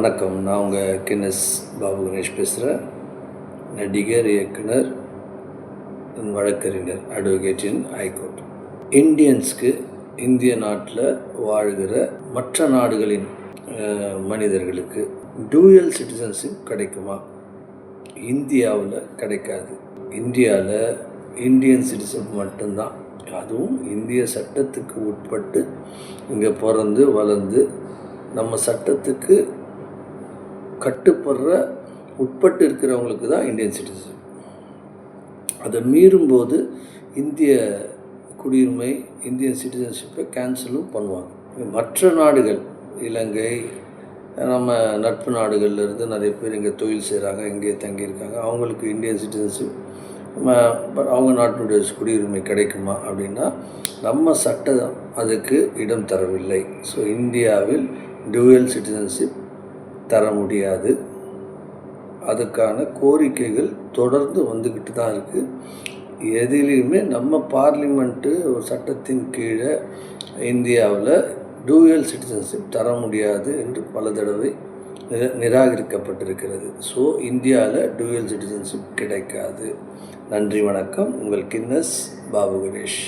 வணக்கம். நான் உங்கள் கின்னஸ் பாபு கணேஷ் பேசுகிறேன் நடிகர் இயக்குனர் வழக்கறிஞர் அட்வொகேட் இன் ஹைகோர்ட் இந்தியன்ஸ்க்கு இந்திய நாட்டில் வாழ்கிற மற்ற நாடுகளின் மனிதர்களுக்கு டூயல் சிட்டிசன்ஷிப் கிடைக்குமா? இந்தியாவில் கிடைக்காது. இந்தியாவில் இந்தியன் சிட்டிசன் மட்டும்தான். அதுவும் இந்திய சட்டத்துக்கு உட்பட்டு இங்கே பிறந்து வளர்ந்து நம்ம சட்டத்துக்கு கட்டுப்படுற உட்பட்டு இருக்கிறவங்களுக்கு தான் இந்தியன் சிட்டிசன். அதை மீறும்போது இந்திய குடியுரிமை இந்தியன் சிட்டிசன்ஷிப்பை கேன்சலும் பண்ணுவாங்க. மற்ற நாடுகள் இலங்கை நம்ம நட்பு நாடுகள்லேருந்து நிறைய பேர் இங்கே தொழில் செய்கிறாங்க இங்கே தங்கியிருக்காங்க. அவங்களுக்கு இந்தியன் சிட்டிசன்ஷிப் அவங்க நாட்டினுடைய குடியுரிமை கிடைக்குமா அப்படின்னா நம்ம சட்டம் அதுக்கு இடம் தரவில்லை. ஸோ இந்தியாவில் டியூயல் சிட்டிசன்ஷிப் தர முடியாது. அதுக்கான கோரிக்கைகள் தொடர்ந்து வந்துக்கிட்டு தான் இருக்குது எதிலையுமே நம்ம பார்லிமெண்ட்டு ஒரு சட்டத்தின் கீழே இந்தியாவில் டூயல் சிட்டிசன்ஷிப் தர முடியாது என்று பல தடவை நிராகரிக்கப்பட்டிருக்கிறது. ஸோ இந்தியாவில் டூயல் சிட்டிசன்ஷிப் கிடைக்காது. நன்றி வணக்கம். உங்கள் கின்னஸ் பாபு கணேஷ்.